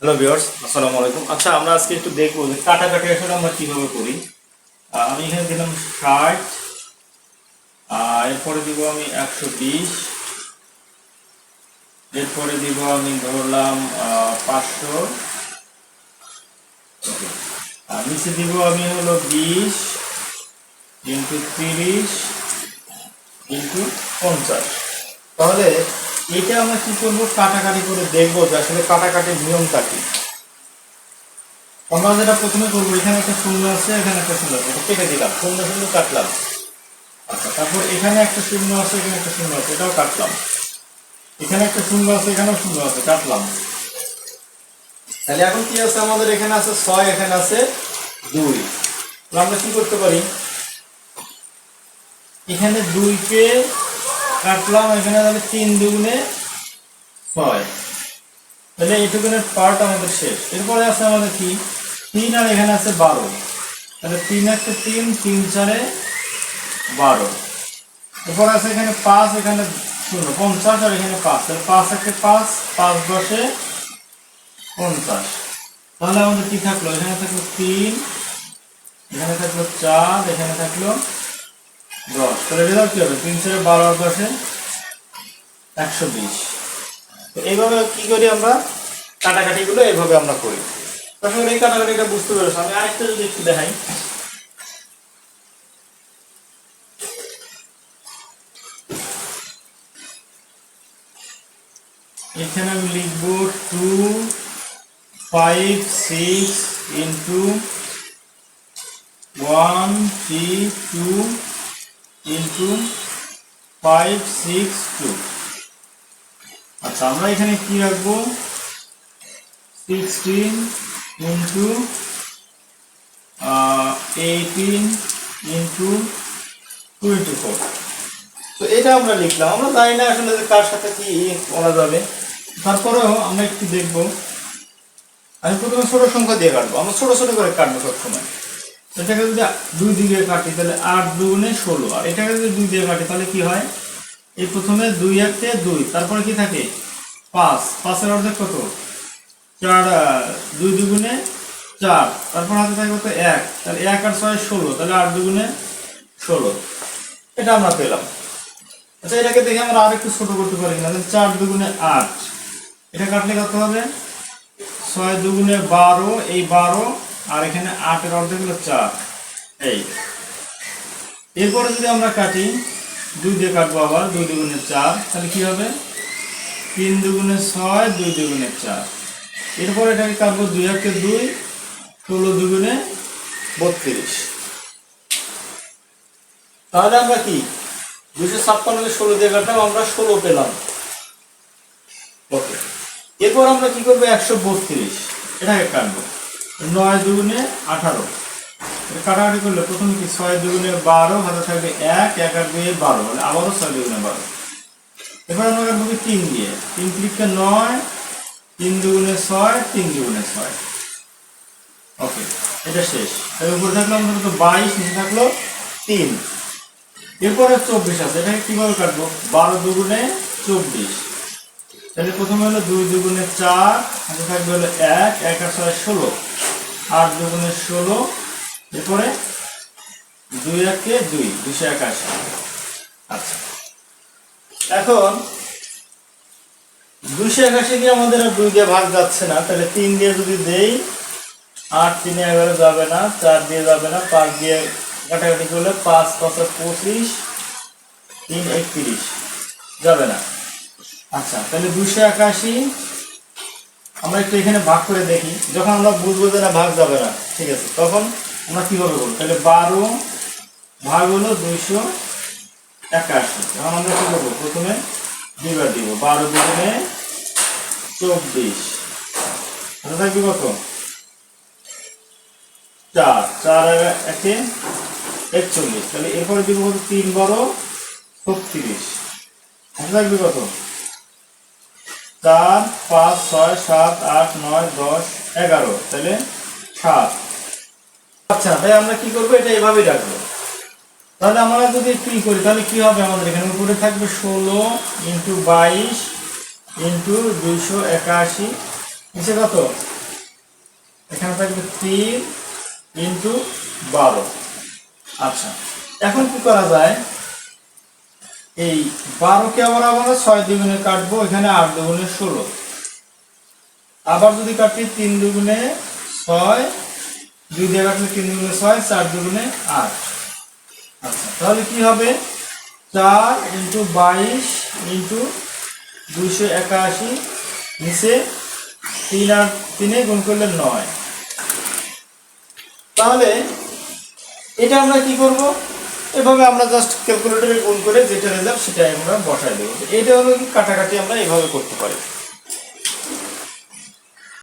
Hello viewers আসসালামু আলাইকুম। আচ্ছা আমরা আজকে একটু দেখব যে কাটাকাটি আসলে আমরা কীভাবে করি। আমি এখানে দিলাম ষাট এরপরে দিব আমি একশো বিশ, এরপরে দিব আমি ধরলাম পাঁচশো। নিচে দিব আমি হলো বিশ ইন্টু তিরিশ ইন্টু পঞ্চাশ। তাহলে এটা আমরা কি করব? কাটাকাটি করে দেখব যে আসলে কাটাকাটির নিয়মটা কি। আমরা যেটা প্রথমে করব, এখানে একটা শূন্য আছে, এখানে একটা শূন্য আছে কেটে দিলাম, শূন্য শূন্য কাটলাম। আচ্ছা তারপর এখানে একটা শূন্য আছে, এখানে একটা শূন্য আছে, এটাও কাটলাম। এখানে একটা শূন্য আছে, এখানেও শূন্য আছে, কাটলাম। তাহলে এখন কি আছে? আমাদের এখানে আছে ছয়, এখানে আছে দুই। আমরা কি করতে পারি? এখানে দুইকে কাটলাম এখানে তাহলে তিন দুগুণে ছয়। তাহলে এইটুকুনের পার্ট আমাদের শেষ। এরপরে আছে আমাদের কি? তিন আর এখানে আছে বারো। তাহলে তিন একটা তিন তিন চারে বারো। এরপর আছে এখানে পাঁচ, এখানে শূন্য, পঞ্চাশ আর এখানে পাঁচ। তাহলে পাঁচ একটা পাঁচ পাঁচ দশে পঞ্চাশ। তাহলে আমাদের কি থাকল? এখানে থাকল তিন, এখানে থাকল চার, এখানে থাকল দশ। তাহলে রেজাল্ট কি হবে? তিন বারো আর দশে একশো বিশ। তো এইভাবে কি করি আমরা? কাটাকাটিগুলো এইভাবে আমরা করি। আসলে এই কাটাকাটিটা বুঝতে পেরেছ। আমি আরেকটা যদি একটু দেখাই। এখানে আমি লিখব two five six into one three two into five six two আচ্ছা আমরা এখানে কি রাখব? Sixteen into eighteen into twenty four তো এটা আমরা লিখলাম। আমরা জানি না আসলে কার সাথে কি করা যাবে। তারপরেও আমরা একটু দেখব। আমি প্রথমে ছোট সংখ্যা দিয়ে কাটবো। আমরা ছোট ছোট করে কাটবো সবসময়। এটাকে যদি দুই দিকে কাটি, তাহলে আট দুগুণে ষোলো। আর এটাকে যদি দুই দিয়ে কাটি, তাহলে কি হয়? এই প্রথমে দুই একে দুই, তারপরে কি থাকে? পাঁচ। পাঁচের অর্ধেক কত? চার দুই দুগুণে চার। তারপর হাতে থাকে কত? এক। তাহলে এক আর ছয় ষোলো, তাহলে আট দুগুণে ষোলো। এটা আমরা পেলাম। আচ্ছা এটাকে দেখে আমরা আর একটু ছোট করতে পারি না চার দুগুণে আট। এটা কাটলে কত হবে? ছয় দুগুণে বারো। এই বারো আর এখানে আটের অর্ধেক হলো চার। এই। এরপরে যদি আমরা কাটি, দুই দিয়ে কাটবো আবার, দুই দুগুণে চার, তাহলে কি হবে? তিন দুগুণে ছয়, দুই দুগুণে চার। এরপরে এটাকে কাটবো দুই একে দুই, ষোলো দুগুণে বত্রিশ। তাহলে আমরা কি? দুশো ছাপ্পান্নকে ষোলো দিয়ে কাটলাম, আমরা ষোলো পেলাম। ওকে। এরপর আমরা কি করব? একশো বত্রিশ। এটাকে কাটবো। নয় দুগুণে আঠারো। কাটাকাটি করলে প্রথমে কি ছয় দুগুণে বারো, হাতে থাকবে এক এক আর দুই বারো মানে আবারও ছয় দুগুণে বারো। এবার আমরা কাটবো তিন দিয়ে। তিন ক্লিককে নয়, তিন দুগুণে ছয়, তিন দুগুণে ছয়। ওকে, এটা শেষ। এর উপরে থাকল আমাদের তো বাইশ, নিচে থাকল তিন। এরপরে চব্বিশ আছে, এটাকে কীভাবে কাটবো? বারো দুগুণে চব্বিশ। তাহলে প্রথমে হলো দুই দুগুণে চার, হাতে থাকবে হলো এক এক আর ছয় ষোলো। আট দুগুণে ষোলো, এরপরে দুই একে দুই দুশো একাশি। আচ্ছা। এখন দুশো একাশি দিয়ে আমাদের আর দুই দিয়ে ভাগ যাচ্ছে না, তাহলে তিন দিয়ে যদি দেই, আট তিনে এগারো যাবে না, চার দিয়ে যাবে না, পাঁচ দিয়ে কাটাকাটি করলে পাঁচ পাঁচে পঁচিশ, তিন একত্রিশ, যাবে না। আচ্ছা তাহলে দুশো একাশি আমরা একটু এখানে ভাগ করে দেখি। যখন আমরা বুঝব যে না, ভাগ যাবে না, ঠিক আছে, তখন আমরা কীভাবে করব তাহলে বারো ভাগ হলো দুইশো একাশি। তখন আমরা কি করব? প্রথমে দুইবার দিব। বারো দুগুণে চব্বিশ। থাকবে কত? চার। চার একে একচল্লিশ। তাহলে এরপরে দিব কত তিন বারো ছত্রিশ। থাকবে কত? চার, পাঁচ, ছয়, সাত, আট, নয়, দশ, এগারো। তাহলে সাত। আচ্ছা তাই আমরা কি করব? এটা এভাবেই রাখব। তাহলে আমরা যদি ই করি, তাহলে কি হবে আমাদের? এখানে উপরে থাকবে ষোলো ইন্টু বাইশ ইন্টু দুইশো একাশি। নিচে কত? এখানে থাকবে তিন ইন্টু বারো। আচ্ছা এখন কি করা যায়? এই বারোকে আবার আমরা ছয় দুগুণে কাটবো, এখানে আট দুগুণে ষোলো। আবার যদি কাটি তিন দুগুণে ছয়, দুই দিয়ে কাটলে তিন দুগুণে ছয়, চার দুগুণে আট। আচ্ছা তাহলে কি হবে? চার ইন্টু বাইশ ইন্টু দুইশো একাশি নিচে তিন আর তিনে গুণ করলে নয়। তাহলে এটা আমরা কি করব? এভাবে আমরা জাস্ট ক্যালকুলেটরে গুণ করে যেটা রেজাল্ট সেটাই আমরা বসাই দেবো। এটা হলো কি, কাটাকাটি আমরা এভাবে করতে পারি।